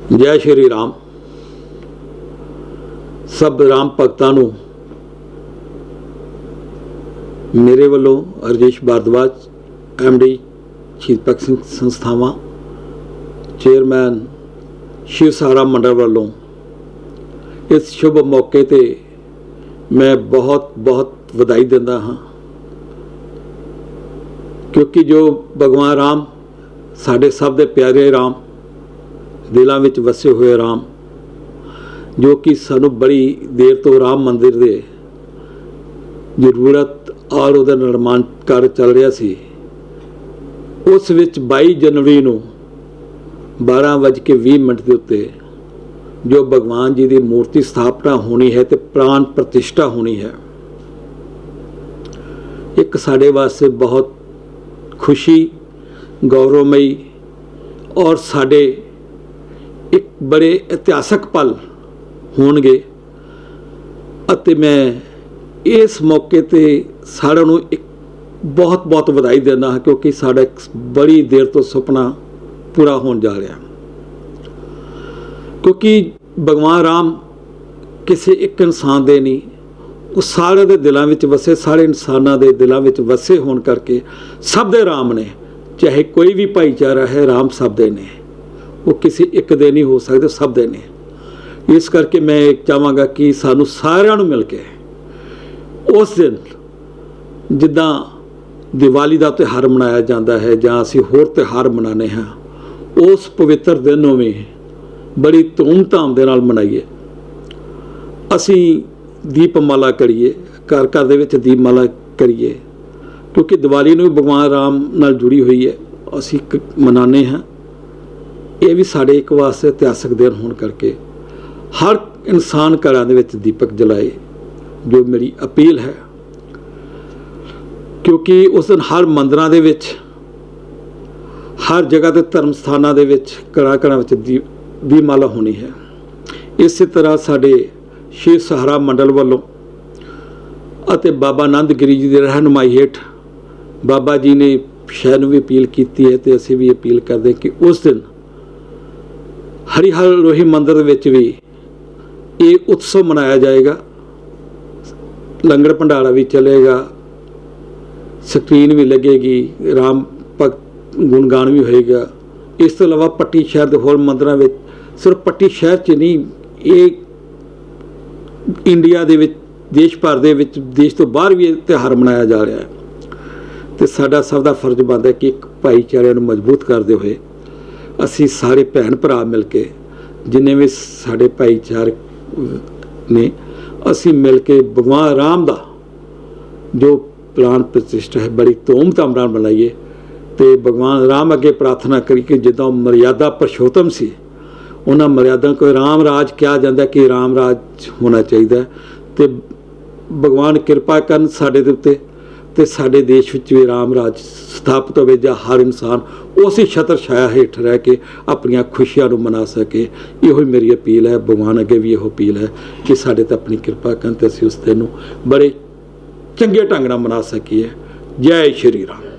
ਜੈ ਸ਼੍ਰੀ ਰਾਮ। ਸਭ ਰਾਮ ਭਗਤਾਂ ਨੂੰ ਮੇਰੇ ਵੱਲੋਂ ਰਜੇਸ਼ ਭਾਰਦਵਾਜ ਐਮਡੀ ਸ਼ਹੀਦ ਭਗਤ ਸਿੰਘ ਸੰਸਥਾਵਾਂ, ਚੇਅਰਮੈਨ ਸ਼ਿਵ ਸਹਾਰਾ ਮੰਡਲ ਵੱਲੋਂ ਇਸ ਸ਼ੁਭ ਮੌਕੇ ਤੇ ਮੈਂ ਬਹੁਤ ਬਹੁਤ ਵਧਾਈ ਦਿੰਦਾ ਹਾਂ। ਕਿਉਂਕਿ ਜੋ ਭਗਵਾਨ ਰਾਮ, ਸਾਡੇ ਸਭ ਦੇ ਪਿਆਰੇ ਰਾਮ ਦਿਲਾਂ ਵਿੱਚ ਵਸੇ ਹੋਏ ਰਾਮ, ਜੋ ਕਿ ਸਾਨੂੰ ਬੜੀ ਦੇਰ ਤੋਂ ਰਾਮ ਮੰਦਿਰ ਦੇ ਜ਼ਰੂਰਤ ਔਰ ਉਹਦਾ ਨਿਰਮਾਣ ਕਾਰਜ ਚੱਲ ਰਿਹਾ ਸੀ। ਉਸ ਵਿੱਚ 22 ਜਨਵਰੀ ਨੂੰ 12:20 ਮਿੰਟ ਦੇ ਉੱਤੇ ਜੋ ਭਗਵਾਨ ਜੀ ਦੀ ਮੂਰਤੀ ਸਥਾਪਨਾ ਹੋਣੀ ਹੈ ਤੇ ਪ੍ਰਾਨ ਪ੍ਰਤਿਸ਼ਠਾ ਹੋਣੀ ਹੈ, ਇੱਕ ਸਾਡੇ ਵਾਸਤੇ ਬਹੁਤ ਖੁਸ਼ੀ, ਗੌਰਵਮਈ ਔਰ ਸਾਡੇ ਇੱਕ ਬੜੇ ਇਤਿਹਾਸਕ ਪਲ ਹੋਣਗੇ ਅਤੇ ਮੈਂ ਇਸ ਮੌਕੇ ਤੇ ਸਾਰਿਆਂ ਨੂੰ ਇੱਕ ਬਹੁਤ ਬਹੁਤ ਵਧਾਈ ਦਿੰਦਾ ਹਾਂ ਕਿਉਂਕਿ ਸਾਡਾ ਇੱਕ ਬੜੀ ਦੇਰ ਤੋਂ ਸੁਪਨਾ ਪੂਰਾ ਹੋਣ ਜਾ ਰਿਹਾ। ਕਿਉਂਕਿ ਭਗਵਾਨ ਰਾਮ ਕਿਸੇ ਇੱਕ ਇਨਸਾਨ ਦੇ ਨਹੀਂ, ਉਹ ਸਾਰਿਆਂ ਦੇ ਦਿਲਾਂ ਵਿੱਚ ਵਸੇ, ਸਾਰੇ ਇਨਸਾਨਾਂ ਦੇ ਦਿਲਾਂ ਵਿੱਚ ਵਸੇ ਹੋਣ ਕਰਕੇ ਸਭ ਦੇ ਰਾਮ ਨੇ, ਚਾਹੇ ਕੋਈ ਵੀ ਭਾਈਚਾਰਾ ਹੈ, ਰਾਮ ਸਭ ਦੇ ਨੇ। ਉਹ ਕਿਸੇ ਇੱਕ ਦੇ ਨਹੀਂ ਹੋ ਸਕਦੇ, ਸਭ ਦੇ ਨੇ। ਇਸ ਕਰਕੇ ਮੈਂ ਇਹ ਚਾਹਾਂਗਾ ਕਿ ਸਾਨੂੰ ਸਾਰਿਆਂ ਨੂੰ ਮਿਲ ਕੇ ਉਸ ਦਿਨ ਜਿੱਦਾਂ ਦੀਵਾਲੀ ਦਾ ਤਿਉਹਾਰ ਮਨਾਇਆ ਜਾਂਦਾ ਹੈ ਜਾਂ ਅਸੀਂ ਹੋਰ ਤਿਉਹਾਰ ਮਨਾਉਂਦੇ ਹਾਂ, ਉਸ ਪਵਿੱਤਰ ਦਿਨ ਨੂੰ ਵੀ ਬੜੀ ਧੂਮ-ਧਾਮ ਦੇ ਨਾਲ ਮਨਾਈਏ। ਅਸੀਂ ਦੀਪਮਾਲਾ ਕਰੀਏ ਘਰ ਘਰ ਦੇ ਵਿੱਚ ਦੀਪਮਾਲਾ ਕਰੀਏ, ਕਿਉਂਕਿ ਦੀਵਾਲੀ ਨੂੰ ਵੀ ਭਗਵਾਨ ਰਾਮ ਨਾਲ ਜੁੜੀ ਹੋਈ ਹੈ। ਅਸੀਂ ਇੱਕ ਮਨਾਉਂਦੇ ਹਾਂ। ਇਹ ਵੀ ਸਾਡੇ ਇੱਕ ਵਾਸਤੇ ਇਤਿਹਾਸਕ ਦਿਨ ਹੋਣ ਕਰਕੇ ਹਰ ਇਨਸਾਨ ਘਰਾਂ ਦੇ ਵਿੱਚ ਦੀਪਕ ਜਲਾਏ, ਜੋ ਮੇਰੀ ਅਪੀਲ ਹੈ। ਕਿਉਂਕਿ ਉਸ ਦਿਨ ਹਰ ਮੰਦਰਾਂ ਦੇ ਵਿੱਚ, ਹਰ ਜਗ੍ਹਾ ਤੇ ਧਰਮ ਸਥਾਨਾਂ ਦੇ ਵਿੱਚ ਘਰਾਂ ਘਰਾਂ ਵਿੱਚ ਦੀ ਮਾਲਾ ਹੋਣੀ ਹੈ। ਇਸੇ ਤਰ੍ਹਾਂ ਸਾਡੇ ਸ਼੍ਰੀ ਸਹਾਰਾ ਮੰਡਲ ਵੱਲੋਂ ਅਤੇ ਬਾਬਾ ਆਨੰਦ ਗਿਰੀ ਜੀ ਦੀ ਰਹਿਨੁਮਾਈ ਹੇਠ ਬਾਬਾ ਜੀ ਨੇ ਸ਼ਹਿਰ ਨੂੰ ਵੀ ਅਪੀਲ ਕੀਤੀ ਹੈ ਤੇ ਅਸੀਂ ਵੀ ਅਪੀਲ ਕਰਦੇ ਕਿ ਉਸ ਦਿਨ ਹਰੀਹਰ ਰੋਹੀ ਮੰਦਿਰ ਦੇ ਵਿੱਚ ਵੀ ਇਹ ਉਤਸਵ ਮਨਾਇਆ ਜਾਏਗਾ। ਲੰਗਰ ਭੰਡਾਰਾ ਵੀ ਚੱਲੇਗਾ। ਸਕਰੀਨ ਵੀ ਲੱਗੇਗੀ। ਰਾਮ ਭਗਤ ਗੁਣਗਾਨ ਵੀ ਹੋਏਗਾ। ਇਸ ਤੋਂ ਇਲਾਵਾ ਪੱਟੀ ਸ਼ਹਿਰ ਦੇ ਹੋਰ ਮੰਦਰਾਂ ਵਿੱਚ ਸਿਰਫ ਪੱਟੀ ਸ਼ਹਿਰ 'ਚ ਨਹੀਂ, ਇਹ ਇੰਡੀਆ ਦੇ ਵਿੱਚ, ਦੇਸ਼ ਭਰ ਦੇ ਵਿੱਚ, ਦੇਸ਼ ਤੋਂ ਬਾਹਰ ਵੀ ਇਹ ਤਿਉਹਾਰ ਮਨਾਇਆ ਜਾ ਰਿਹਾ ਹੈ। ਤੇ ਸਾਡਾ ਸਭ ਦਾ ਫਰਜ਼ ਬਣਦਾ ਹੈ ਕਿ ਇੱਕ ਭਾਈਚਾਰੇ ਨੂੰ ਮਜ਼ਬੂਤ ਕਰਦੇ ਹੋਏ ਅਸੀਂ ਸਾਰੇ ਭੈਣ ਭਰਾ ਮਿਲ ਕੇ, ਜਿੰਨੇ ਵੀ ਸਾਡੇ ਭਾਈਚਾਰਕ ਨੇ, ਅਸੀਂ ਮਿਲ ਕੇ ਭਗਵਾਨ ਰਾਮ ਦਾ ਜੋ ਪ੍ਰਾਣ ਪ੍ਰਤਿਸ਼ਠਾ ਹੈ, ਬੜੀ ਧੂਮ-ਧਾਮ ਨਾਲ ਮਨਾਈਏ। ਤੇ ਭਗਵਾਨ ਰਾਮ ਅੱਗੇ ਪ੍ਰਾਰਥਨਾ ਕਰੀ ਕਿ ਜਿੱਦਾਂ ਉਹ ਮਰਿਆਦਾ ਪਰਸ਼ੋਤਮ ਸੀ, ਉਹਨਾਂ ਮਰਿਆਦਾ ਕੋਈ ਰਾਮ ਰਾਜ ਕਿਹਾ ਜਾਂਦਾ ਕਿ ਰਾਮ ਰਾਜ ਹੋਣਾ ਚਾਹੀਦਾ ਹੈ। ਤੇ ਭਗਵਾਨ ਕਿਰਪਾ ਕਰਨ ਸਾਡੇ ਦੇ ਉੱਤੇ ਤੇ ਸਾਡੇ ਦੇਸ਼ ਵਿੱਚ ਵੀ ਰਾਮ ਰਾਜ ਸਥਾਪਿਤ ਹੋਵੇ ਜਾਂ ਹਰ ਇਨਸਾਨ ਉਸੇ ਛਤਰ ਛਾਇਆ ਹੇਠ ਰਹਿ ਕੇ ਆਪਣੀਆਂ ਖੁਸ਼ੀਆਂ ਨੂੰ ਮਨਾ ਸਕੇ, ਇਹੋ ਹੀ ਮੇਰੀ ਅਪੀਲ ਹੈ, ਭਗਵਾਨ ਅੱਗੇ ਵੀ ਇਹੋ ਅਪੀਲ ਹੈ ਕਿ ਸਾਡੇ ਤੇ ਆਪਣੀ ਕਿਰਪਾ ਕਰਨ ਤੇ ਅਸੀਂ ਉਸ ਦਿਨ ਨੂੰ ਬੜੇ ਚੰਗੇ ਢੰਗ ਨਾਲ ਮਨਾ ਸਕੀਏ। ਜੈ ਸ਼੍ਰੀ ਰਾਮ।